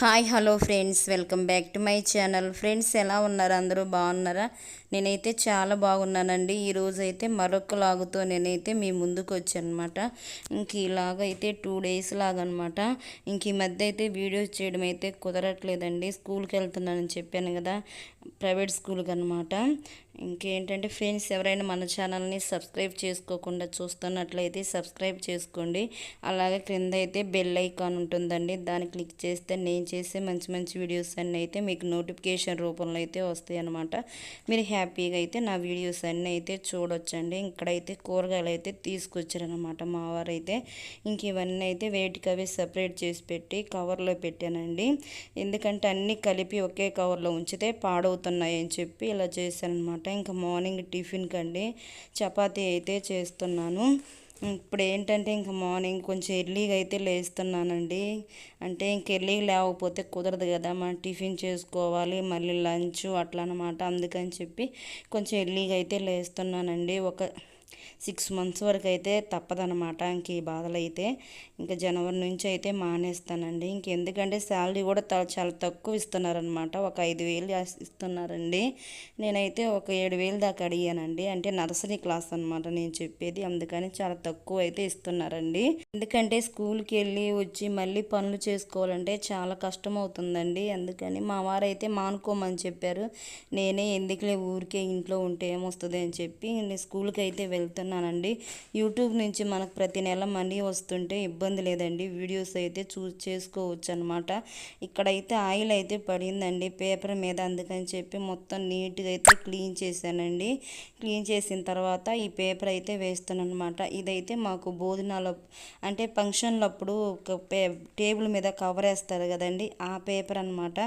Hi hello friends welcome back to my channel friends ఎలా ఉన్నారు? అందరూ బాగున్నారా? నేనైతే చాలా బాగున్నానండి. ఈరోజు అయితే మరొక లాగుతో నేనైతే మీ ముందుకు వచ్చానమాట. ఇంక ఇలాగైతే టూ డేస్ లాగనమాట. ఇంక ఈ మధ్య అయితే వీడియోస్ చేయడం అయితే కుదరట్లేదండి. స్కూల్కి వెళ్తున్నానని చెప్పాను కదా. ప్రైవేట్ స్కూల్కి అనమాట ఇంకేంటంటే ఫ్రెండ్స్ ఎవరైనా మన ఛానల్ని సబ్స్క్రైబ్ చేసుకోకుండా చూస్తున్నట్లయితే సబ్స్క్రైబ్ చేసుకోండి. అలాగే క్రింద అయితే బెల్ ఐకాన్ ఉంటుందండి. దాన్ని క్లిక్ చేస్తే నేను చేసే మంచి మంచి వీడియోస్ అన్నీ అయితే మీకు నోటిఫికేషన్ రూపంలో అయితే వస్తాయి అనమాట మీరు హ్యాపీగా అయితే నా వీడియోస్ అన్నీ అయితే చూడొచ్చండి. ఇక్కడైతే కూరగాయలు అయితే తీసుకొచ్చారనమాట మా వారు అయితే ఇంక ఇవన్నీ అయితే వేటికి అవి సపరేట్ చేసి పెట్టి కవర్లో పెట్టానండి. ఎందుకంటే అన్నీ కలిపి ఒకే కవర్లో ఉంచితే పాడవుతున్నాయి అని చెప్పి ఇలా చేశానమాట ఇంకా మార్నింగ్ టిఫిన్ కండి. చపాతీ అయితే చేస్తున్నాను. ఇప్పుడు ఏంటంటే ఇంకా మార్నింగ్ కొంచెం ఎర్లీగా అయితే లేస్తున్నానండి. అంటే ఇంక ఎర్లీగా లేకపోతే కుదరదు కదా. మనం టిఫిన్ చేసుకోవాలి మళ్ళీ లంచ్ అట్లా అనమాట అందుకని చెప్పి కొంచెం ఎర్లీగా అయితే లేస్తున్నానండి. ఒక సిక్స్ మంత్స్ వరకు అయితే తప్పదనమాట ఇంక ఈ బాధలు అయితే ఇంకా జనవరి నుంచి అయితే మానేస్తానండి. ఇంకెందుకంటే శాలరీ కూడా చాలా తక్కువ ఇస్తున్నారనమాట ఒక ఐదు వేలు ఇస్తున్నారండి. నేనైతే ఒక ఏడు వేలు దాకా అడిగానండి. అంటే నర్సరీ క్లాస్ అనమాట నేను చెప్పేది. అందుకని చాలా తక్కువ అయితే ఇస్తున్నారండి. ఎందుకంటే స్కూల్కి వెళ్ళి వచ్చి మళ్ళీ పనులు చేసుకోవాలంటే చాలా కష్టం అవుతుందండి అందుకని మా వారైతే మానుకోమని చెప్పారు. నేనే ఎందుకులే ఊరికే ఇంట్లో ఉంటే ఏమొస్తుంది అని చెప్పి నేను స్కూల్కి అయితే వెళ్తున్నానండి. యూట్యూబ్ నుంచి మనకు ప్రతి నెల మనీ వస్తుంటే ఇబ్బంది లేదండి. వీడియోస్ అయితే చూ చేసుకోవచ్చు అనమాట ఇక్కడైతే ఆయిల్ అయితే పడిందండి. పేపర్ మీద అందుకని చెప్పి మొత్తం నీట్గా అయితే క్లీన్ చేశానండి. క్లీన్ చేసిన తర్వాత ఈ పేపర్ అయితే వేస్తాను అనమాట ఇదైతే మాకు భోజనాలు అంటే ఫంక్షన్లప్పుడు టేబుల్ మీద కవర్ వేస్తారు కదండి. ఆ పేపర్ అనమాట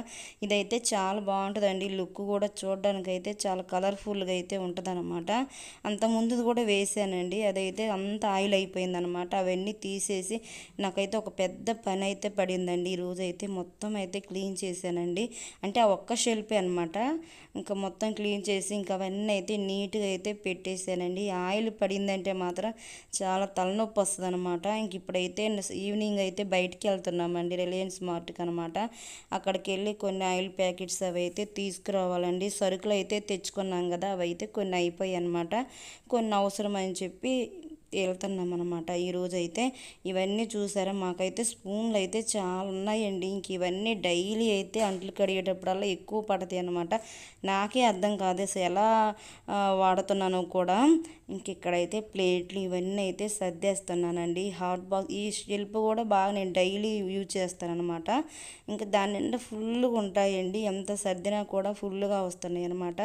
ఇదైతే చాలా బాగుంటుందండి. లుక్ కూడా చూడడానికి అయితే చాలా కలర్ఫుల్గా అయితే ఉంటుంది అనమాట అంతకుముందు కూడా వేసానండి. అదైతే అంత ఆయిల్ అయిపోయిందనమాట అవన్నీ తీసేసి నాకైతే ఒక పెద్ద పని అయితే పడిందండి. ఈరోజు అయితే మొత్తం అయితే క్లీన్ చేశానండి. అంటే ఆ ఒక్క షెల్పే అనమాట ఇంకా మొత్తం క్లీన్ చేసి ఇంకా అవన్నీ అయితే నీట్గా అయితే పెట్టేశానండి. ఆయిల్ పడిందంటే మాత్రం చాలా తలనొప్పి వస్తుంది అనమాట ఇంక ఇప్పుడైతే ఈవినింగ్ అయితే బయటికి వెళ్తున్నామండి. రిలయన్స్ మార్ట్కి అనమాట అక్కడికి వెళ్ళి కొన్ని ఆయిల్ ప్యాకెట్స్ అవి అయితే తీసుకురావాలండి. సరుకులు అయితే తెచ్చుకున్నాం కదా అవి అయితే కొన్ని అయిపోయాయి అనమాట కొన్ని అవసరం అని చెప్పి వెళ్తున్నాం అనమాట ఈరోజు అయితే ఇవన్నీ చూసారా? మాకైతే స్పూన్లు అయితే చాలా ఉన్నాయండి ఇంక ఇవన్నీ డైలీ అయితే అంట్లు కడిగేటప్పుడల్లా ఎక్కువ పడతాయి అనమాట నాకే అర్థం కాదు అసలు ఎలా వాడుతున్నానో కూడా. ఇంకెక్కడైతే ప్లేట్లు ఇవన్నీ అయితే సర్దేస్తున్నానండి. హాట్ బాక్స్ ఈ షెల్ఫ్ కూడా బాగా నేను డైలీ యూజ్ చేస్తానమాట ఇంకా దాని నిండా ఫుల్గా ఉంటాయండి. ఎంత సర్దినా కూడా ఫుల్గా వస్తున్నాయి అనమాట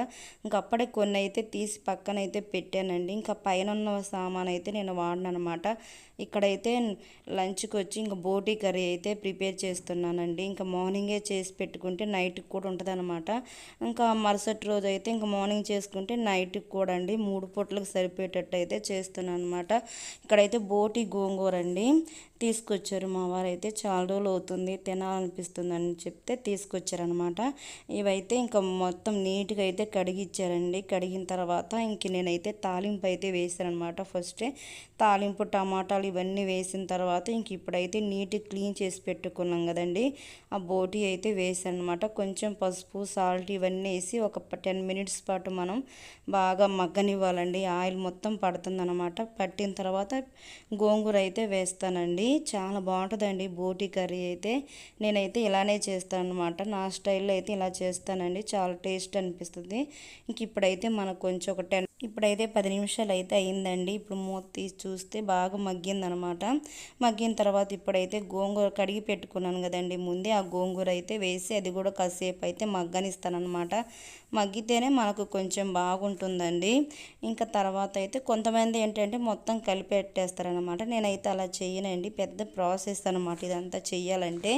ఇంకా అప్పుడే కొన్ని అయితే తీసి పక్కన అయితే పెట్టానండి. ఇంకా పైన ఉన్న సామాన్ అయితే నేను వాడినమాట ఇక్కడైతే లంచ్కి వచ్చి ఇంకా బోటీ కర్రీ అయితే ప్రిపేర్ చేస్తున్నానండి. ఇంకా మార్నింగే చేసి పెట్టుకుంటే నైట్కి కూడా ఉంటుంది అనమాట ఇంకా మరుసటి రోజు అయితే ఇంకా మార్నింగ్ చేసుకుంటే నైట్కి కూడా అండి. మూడు పూటలకు సరిపోయేటట్టు అయితే చేస్తున్నాను అనమాట ఇక్కడైతే బోటి గోంగూర అండి తీసుకొచ్చారు మా వారు అయితే చాలా రోజులు అవుతుంది తినాలనిపిస్తుందని చెప్తే తీసుకొచ్చారనమాట ఇవైతే ఇంకా మొత్తం నీట్గా అయితే కడిగిచ్చారండి. కడిగిన తర్వాత ఇంక నేనైతే తాలింపు అయితే వేసానమాట ఫస్టే తాలింపు టమాటాలు ఇవన్నీ వేసిన తర్వాత ఇంక ఇప్పుడైతే నీట్ క్లీన్ చేసి పెట్టుకున్నాం కదండి. ఆ బోటి అయితే వేసాను అనమాట కొంచెం పసుపు సాల్ట్ ఇవన్నీ వేసి ఒక టెన్ మినిట్స్ పాటు మనం బాగా మగ్గనివ్వాలండి. ఆయిల్ మొత్తం పడుతుందనమాట పట్టిన తర్వాత గోంగూర అయితే వేస్తానండి. చాలా బాగుంటుందండి బోటి కర్రీ అయితే. నేనైతే ఇలానే చేస్తాను అనమాట నా స్టైల్లో అయితే ఇలా చేస్తానండి. చాలా టేస్ట్ అనిపిస్తుంది. ఇంక ఇప్పుడైతే మనకు కొంచెం ఒక టెన్ ఇప్పుడైతే పది నిమిషాలు అయితే అయిందండి. ఇప్పుడు మూత తీసి చూస్తే బాగా మగ్గిందనమాట. మగ్గిన తర్వాత ఇప్పుడైతే గోంగూర కడిగి పెట్టుకున్నాను కదండి. ముందే ఆ గోంగూర అయితే వేసి అది కూడా కాసేపు అయితే మగ్గనిస్తానమాట మగ్గితేనే మనకు కొంచెం బాగుంటుందండి. ఇంకా తర్వాత అయితే కొంతమంది ఏంటంటే మొత్తం కలిపెట్టేస్తారనమాట నేనైతే అలా చేయనండి పెద్ద ప్రాసెస్ అనమాట ఇదంతా చెయ్యాలంటే.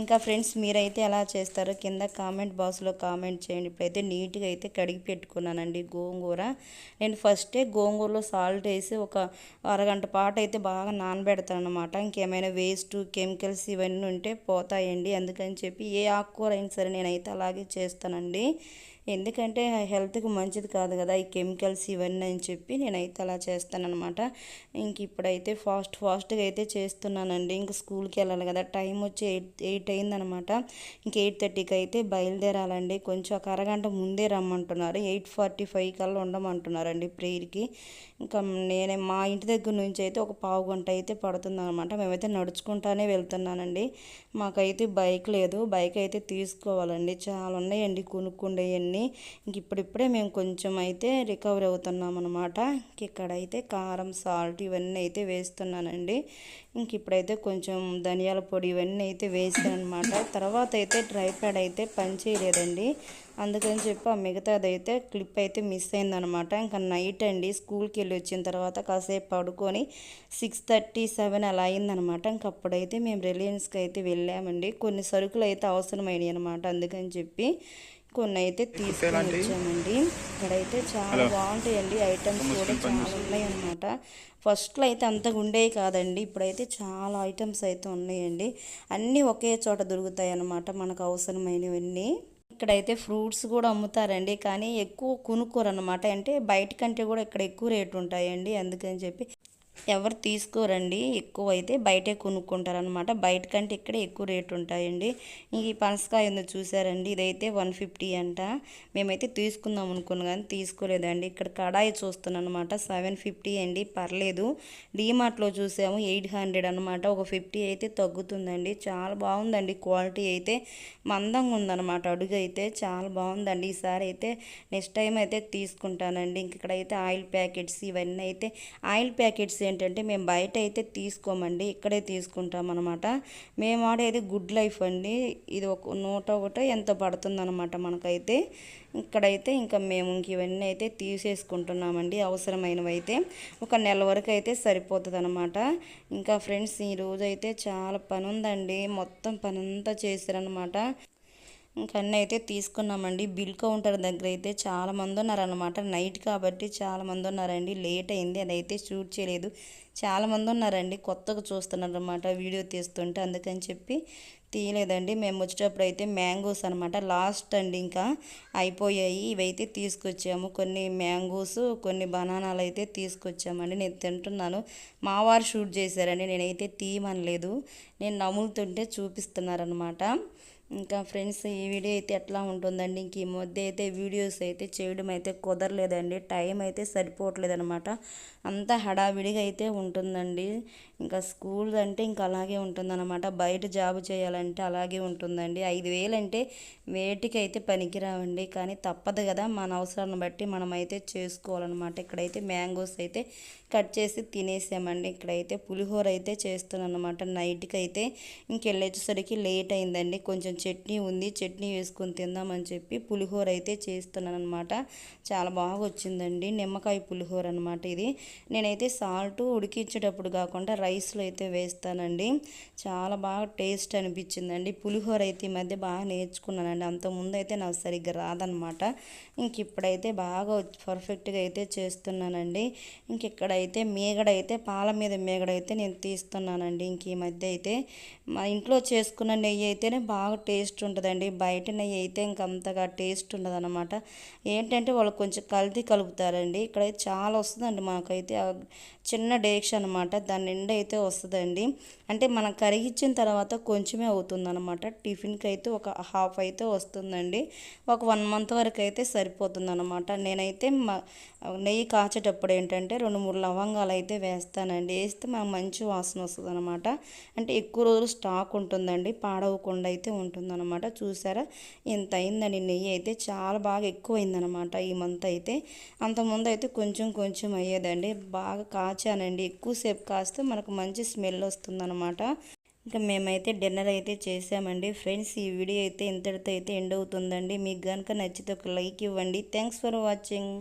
ఇంకా ఫ్రెండ్స్ మీరైతే ఎలా చేస్తారో కింద కామెంట్ బాక్స్లో కామెంట్ చేయండి. ఇప్పుడైతే నీట్గా అయితే కడిగి పెట్టుకున్నానండి గోంగూర. నేను ఫస్టే గోంగూరలో సాల్ట్ వేసి ఒక అరగంట పాటు అయితే బాగా నానబెడతాను అనమాట ఇంకేమైనా వేస్ట్ కెమికల్స్ ఇవన్నీ ఉంటే పోతాయండి. అందుకని చెప్పి ఏ ఆకుకూర అయినా సరే నేనైతే అలాగే చేస్తానండి. ఎందుకంటే హెల్త్కి మంచిది కాదు కదా ఈ కెమికల్స్ ఇవన్నీ అని చెప్పి నేనైతే అలా చేస్తానన్నమాట. ఇంక ఇప్పుడైతే ఫాస్ట్ ఫాస్ట్గా అయితే చేస్తున్నానండి. ఇంక స్కూల్కి వెళ్ళాలి కదా టైం వచ్చి ఎయిట్ ఎయిట్ అయిందనమాట ఇంక ఎయిట్ థర్టీకి అయితే బయలుదేరాలండి. కొంచెం ఒక అరగంట ముందే రమ్మంటున్నారు. ఎయిట్ ఫార్టీ ఫైవ్ కల్లా ఉండమంటున్నారండి ప్రేయర్కి. ఇంకా నేనే మా ఇంటి దగ్గర నుంచి అయితే ఒక పావు గంట అయితే పడుతుందన్నమాట. మేమైతే నడుచుకుంటానే వెళ్తున్నానండి. మాకైతే బైక్ లేదు. బైక్ అయితే తీసుకోవాలండి. చాలా ఉన్నాయండి. కొనుక్కుండేవన్నీ ఇంక ఇప్పుడిప్పుడే మేము కొంచెం అయితే రికవర్ అవుతున్నాం అనమాట ఇక్కడైతే కారం సాల్ట్ ఇవన్నీ అయితే వేస్తున్నానండి. ఇంక ఇప్పుడైతే కొంచెం ధనియాల పొడి ఇవన్నీ అయితే వేసాను అనమాట తర్వాత అయితే డ్రై ప్యాడ్ అయితే పని చేయలేదండి. అందుకని చెప్పి ఆ మిగతాదైతే క్లిప్ అయితే మిస్ అయిందనమాట ఇంకా నైట్ అండి స్కూల్కి వెళ్ళి వచ్చిన తర్వాత కాసేపు పడుకొని సిక్స్ థర్టీ సెవెన్ అలా అయిందనమాట ఇంకప్పుడైతే మేము రిలయన్స్కి అయితే వెళ్ళామండి. కొన్ని సరుకులు అయితే అవసరమైనవి అనమాట అందుకని చెప్పి. కొన్ని అయితే తీసుకొని వచ్చామండి ఇక్కడైతే చాలా బాగుంటాయండి ఐటమ్స్ కూడా చాలా ఉన్నాయి అనమాట ఫస్ట్లో అయితే అంతగా ఉండేవి కాదండి. ఇప్పుడైతే చాలా ఐటమ్స్ అయితే ఉన్నాయండి. అన్నీ ఒకే చోట దొరుకుతాయి అన్నమాట మనకు అవసరమైనవన్నీ. ఇక్కడైతే ఫ్రూట్స్ కూడా అమ్ముతారండి. కానీ ఎక్కువ కొనుక్కోరు అనమాట అంటే బయట కంటే కూడా ఇక్కడ ఎక్కువ రేటు ఉంటాయండి. అందుకని చెప్పి ఎవరు తీసుకోరండి ఎక్కువ అయితే బయటే కొనుక్కుంటారనమాట బయట కంటే ఇక్కడే ఎక్కువ రేటు ఉంటాయండి. ఈ పనసకాయ ఉందో చూసారండి ఇదైతే వన్ ఫిఫ్టీ అంట. మేమైతే తీసుకుందాం అనుకున్నాం కానీ తీసుకోలేదండి. ఇక్కడ కడాయి చూస్తున్నాను అనమాట సెవెన్ ఫిఫ్టీ అండి. పర్లేదు. డీమార్ట్లో చూసాము ఎయిట్ హండ్రెడ్ అనమాట ఒక ఫిఫ్టీ అయితే తగ్గుతుందండి. చాలా బాగుందండి క్వాలిటీ అయితే. మందంగా ఉందన్నమాట అడుగు అయితే చాలా బాగుందండి. ఈసారి అయితే నెక్స్ట్ టైం అయితే తీసుకుంటానండి. ఇంక ఇక్కడైతే ఆయిల్ ప్యాకెట్స్ ఇవన్నీ అయితే ఆయిల్ ప్యాకెట్స్ ఏంటంటే మేము బయట అయితే తీసుకోమండి ఇక్కడే తీసుకుంటాం అనమాట మేము ఆడేది గుడ్ లైఫ్ అండి. ఇది ఒక నూట ఒకటో ఎంత పడుతుందన్నమాట మనకైతే. ఇక్కడైతే ఇంకా మేము ఇంక ఇవన్నీ అయితే తీసేసుకుంటున్నామండి అవసరమైనవి అయితే ఒక నెల వరకు అయితే సరిపోతుంది అనమాట ఇంకా ఫ్రెండ్స్ ఈరోజు అయితే చాలా పని ఉందండి మొత్తం పని అంతా చేశారనమాట ఇంకన్నీ అయితే తీసుకున్నామండి. బిల్ కౌంటర్ దగ్గర అయితే చాలామంది ఉన్నారనమాట నైట్ కాబట్టి చాలామంది ఉన్నారండి. లేట్ అయింది. అదైతే షూట్ చేయలేదు. చాలామంది ఉన్నారండి. కొత్తగా చూస్తున్నారనమాట వీడియో తీస్తుంటే అందుకని చెప్పి తీయలేదండి. మేము వచ్చేటప్పుడు అయితే మ్యాంగోస్ అనమాట లాస్ట్ అండి ఇంకా అయిపోయాయి. ఇవైతే తీసుకొచ్చాము. కొన్ని మ్యాంగోస్ కొన్ని బనానాలు అయితే తీసుకొచ్చామండి. నేను తింటున్నాను. మా వారు షూట్ చేశారండి. నేనైతే తీయమనలేదు. నేను నములుతుంటే చూపిస్తున్నారనమాట ఇంకా ఫ్రెండ్స్ ఈ వీడియో అయితే ఎట్లా ఉంటుందండి? ఇంక ఈ మధ్య అయితే వీడియోస్ అయితే చేయడం అయితే కుదరలేదండి. టైం అయితే సరిపోవట్లేదు అనమాట అంతా హడావిడిగా అయితే ఉంటుందండి. ఇంకా స్కూల్ అంటే ఇంకా అలాగే ఉంటుందన్నమాట. బయట జాబ్ చేయాలంటే అలాగే ఉంటుందండి. ఐదు వేలు అంటే వేటికి అయితే పనికిరావండి. కానీ తప్పదు కదా మన అవసరాన్ని బట్టి మనం అయితే చేసుకోవాలన్నమాట. ఇక్కడైతే మ్యాంగోస్ అయితే కట్ చేసి తినేసామండి. ఇక్కడైతే పులిహోర అయితే చేస్తున్నాను అనమాట నైట్కి అయితే ఇంకెళ్ళొచ్చేసరికి లేట్ అయిందండి. కొంచెం చట్నీ ఉంది. చట్నీ వేసుకొని తిందామని చెప్పి పులిహోర అయితే చేస్తున్నాను అనమాట చాలా బాగా వచ్చిందండి. నిమ్మకాయ పులిహోర అనమాట ఇది. నేనైతే సాల్ట్ ఉడికించేటప్పుడు కాకుండా రైస్లో అయితే వేస్తానండి. చాలా బాగా టేస్ట్ అనిపించిందండి. పులిహోర అయితే ఈ మధ్య బాగా నేర్చుకున్నానండి. అంతకుముందు అయితే నాకు సరిగ్గా రాదనమాట ఇంక ఇప్పుడైతే బాగా పర్ఫెక్ట్గా అయితే చేస్తున్నానండి. ఇంక ఇక్కడ అయితే మేగడైతే పాల మీద మేగడ అయితే నేను తీస్తున్నానండి. ఇంక ఈ మధ్య అయితే మా ఇంట్లో చేసుకున్న నెయ్యి అయితేనే బాగా టేస్ట్ ఉంటుందండి. బయట నెయ్యి అయితే ఇంకంతగా టేస్ట్ ఉండదు అనమాట ఏంటంటే వాళ్ళు కొంచెం కల్తీ కలుపుతారండి. ఇక్కడ చాలా వస్తుందండి మాకైతే. చిన్న డేక్ష అనమాట దాని నిండా అయితే వస్తుందండి. అంటే మనం కరిగించిన తర్వాత కొంచెమే అవుతుందన్నమాట. టిఫిన్కి అయితే ఒక హాఫ్ అయితే వస్తుందండి. ఒక వన్ మంత్ వరకు అయితే సరిపోతుంది అనమాట నేనైతే నెయ్యి కాచేటప్పుడు ఏంటంటే రెండు మూడు లవంగాలు అయితే వేస్తానండి. వేస్తే మాకు మంచి వాసన వస్తుంది అనమాట అంటే ఎక్కువ రోజులు స్టాక్ ఉంటుందండి. పాడవకుండా అయితే ఉంటుందన్నమాట. చూసారా? ఇంత అయిందండి నెయ్యి అయితే. చాలా బాగా ఎక్కువైందనమాట ఈ మంత్ అయితే. అంతకుముందు అయితే కొంచెం కొంచెం అయ్యేదండి. బాగా కాచానండి. ఎక్కువసేపు కాస్తే మనకు మంచి స్మెల్ వస్తుందన్నమాట. ఇంకా మేమైతే డిన్నర్ అయితే చేసామండి. ఫ్రెండ్స్ ఈ వీడియో అయితే ఇంతటితో అయితే ఎండ్ అవుతుందండి. మీకు కనుక నచ్చితే ఒక లైక్ ఇవ్వండి. Thanks for watching.